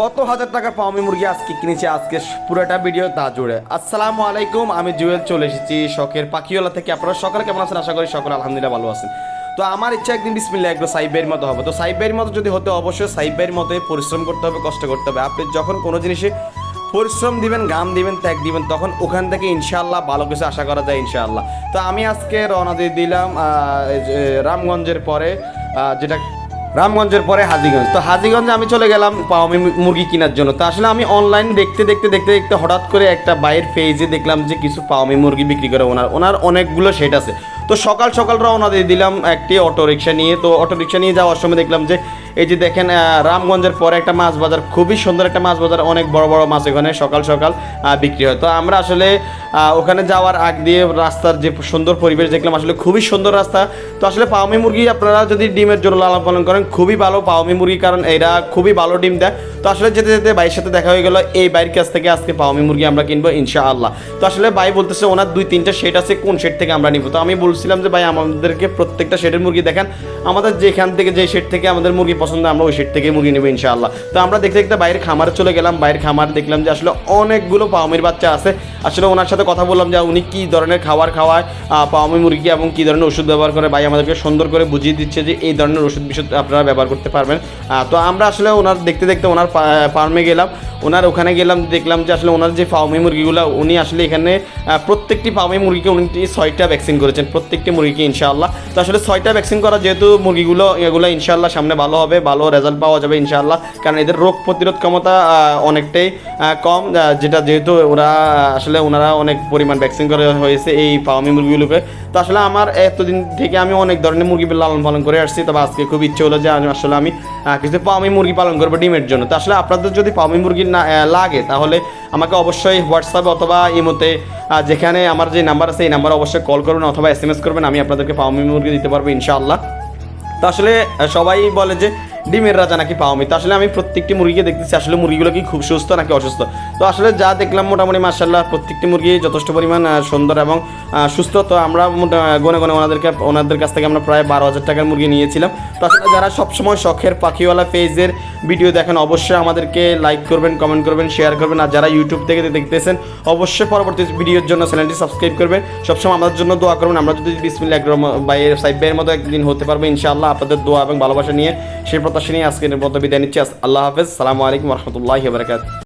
কত হাজার টাকার পাওমি মুরগি আজকে কিনেছি আজকে পুরোটা ভিডিও তা জুড়ে। আসসালামু আলাইকুম, আমি জুয়েল চলে এসেছি শখের পাখিওয়ালা থেকে। আপনারা সকালে কেমন আছেন? আশা করি সকলে আলহামদুলিল্লাহ ভালো আছেন। তো আমার ইচ্ছা একদিন বিসমিল্লা একটু সাইবের মতো হবে। তো সাইবের মতো যদি হতে অবশ্যই সাইবের মতো পরিশ্রম করতে হবে, কষ্ট করতে হবে। আপনি যখন কোনো জিনিসে পরিশ্রম দিবেন গাম দিবেন, ত্যাগ দিবেন, তখন ওখান থেকে ইনশাআল্লাহ ভালো কিছু আশা করা যায় ইনশাআল্লাহ। তো আমি আজকে রওনা দিয়ে দিলাম রামগঞ্জের পরে যেটা রামগঞ্জের পরে হাজিগঞ্জ। তো হাজিগঞ্জে আমি চলে গেলাম পাওমি মুরগি কেনার জন্য। তো আসলে আমি অনলাইন দেখতে দেখতে দেখতে দেখতে হঠাৎ করে একটা বাইরের পেজে দেখলাম যে কিছু পাওমি মুরগি বিক্রি করে ওনার। ওনার অনেকগুলো সেট আছে। তো সকাল সকাল রওনা দিয়ে দিলাম একটি অটো রিক্সা নিয়ে। তো অটো রিক্সা নিয়ে যাওয়ার সময় দেখলাম যে, এই যে দেখেন রামগঞ্জের পরে একটা মাছ বাজার, খুবই সুন্দর একটা মাছ বাজার, অনেক বড় বড় মাছ এখানে সকাল সকাল বিক্রি হয়। তো আমরা আসলে ওখানে যাওয়ার আগ দিয়ে রাস্তার যে সুন্দর পরিবেশ দেখলাম, আসলে খুবই সুন্দর রাস্তা। তো আসলে পাওমি মুরগি আপনারা যদি ডিমের জন্য লালন পালন করেন, খুবই ভালো পাওমি মুরগি, কারণ এরা খুবই ভালো ডিম দেয়। তো আসলে যেতে যেতে ভাইয়ের সাথে দেখা হয়ে গেল, এই বাইরের কাছ থেকে আজকে পাওমি মুরগি আমরা কিনবো ইনশাআল্লাহ। তো আসলে ভাই বলতেছে, ওনার দুই তিনটা শেড আছে, কোন শেড থেকে আমরা নিব? তো আমি বলছিলাম যে, ভাই, আমাদেরকে প্রত্যেকটা শেডের মুরগি দেখান। আমাদের যেখান থেকে যে শেড থেকে আমাদের মুরগি পছন্দ, আমরা ওই শেড থেকে মুরগি নেব ইনশাআল্লাহ। তো আমরা দেখতে দেখতে বাইরের খামারে চলে গেলাম। বাইরের খামার দেখলাম যে, আসলে অনেকগুলো পাওমির বাচ্চা আছে। আসলে ওনার সাথে কথা বললাম যে, উনি কী ধরনের খাবার খাওয়ায় পাওমি মুরগি এবং কী ধরনের ওষুধ ব্যবহার করে? ভাই, আমাদেরকে সুন্দর করে বুঝিয়ে দিচ্ছে যে, এই ধরনের ওষুধ বিষয় আপনারা ব্যবহার করতে পারবেন। তো আমরা আসলে ওনার দেখতে দেখতে ওনার ফার্মে গেলাম। ওনার ওখানে গেলাম, দেখলাম যে, আসলে ওনার যে ফার্মি মুরগিগুলো, উনি আসলে এখানে প্রত্যেকটি ফার্মি মুরগিকে উনি ছয়টা ভ্যাকসিন করেছেন। প্রত্যেকটি মুরগিকে ইনশাআল্লাহ। তো আসলে ছয়টা ভ্যাকসিন করা যেহেতু মুরগিগুলো, এগুলো ইনশাআল্লাহ সামনে ভালো হবে, ভালো রেজাল্ট পাওয়া যাবে ইনশাআল্লাহ। কারণ এদের রোগ প্রতিরোধ ক্ষমতা অনেকটাই কম যেটা যেহেতু ওরা, আসলে ওনারা অনেক পরিমাণ ভ্যাকসিন করা হয়েছে এই পাওয়ামি মুরগিগুলোকে। তো আসলে আমার এতদিন থেকে আমি অনেক ধরনের মুরগি লালন পালন করে আসছি, তবে আজকে খুব ইচ্ছে হলো যে আসলে আমি কিছু পাওয়ামি মুরগি পালন করব ডিমের জন্য। তো আসলে আপনাদের যদি পাওয়ামি মুরগি না লাগে, তাহলে আমাকে অবশ্যই হোয়াটসঅ্যাপে অথবা ইমোতে যেখানে আমার যে নাম্বার আছে, এই নাম্বারে অবশ্যই কল করবেন অথবা এস এম এস করবেন, আমি আপনাদেরকে পাওয়া মুরগি দিতে পারব ইনশাআল্লাহ। তো আসলে সবাই বলে যে ডিমের রাজা নাকি পাওয়ামি তো আসলে আমি প্রত্যেকটি মুরগিকে দেখতেছি, আসলে মুরগিগুলো কি খুব সুস্থ নাকি অসুস্থ? তো আসলে যা দেখলাম মোটামুটি মার্শাল্লাহ প্রত্যেকটি মুরগি যথেষ্ট পরিমাণ সুন্দর এবং সুস্থ। তো আমরা গনে গনে ওনাদেরকে, ওনাদের কাছ থেকে আমরা প্রায় বারো হাজার টাকার মুরগি নিয়েছিলাম। তো আসলে যারা সবসময় শখের পাখিওয়ালা পেজের ভিডিও দেখেন, অবশ্যই আমাদেরকে লাইক করবেন কমেন্ট করবেন শেয়ার করবেন। আর যারা ইউটিউব থেকে দেখতেছেন, অবশ্যই পরবর্তী ভিডিওর জন্য চ্যানেলটি সাবস্ক্রাইব করবেন। সবসময় আমাদের জন্য দোয়া করবেন। আমরা যদি বিসমিল্লাহ একরম বাইয়ের সাইড বাইয়ের মতো একদিন হতে পারব, ইনশাআল্লাহ আপনাদের দোয়া এবং ভালোবাসা নিয়ে সেই প্রত্যাশা নিয়ে আজকের মতো বিদায় নিচ্ছি। আল্লাহ হাফেজ। সালামু আলাইকুম রহমতুল্লাহ বারকাত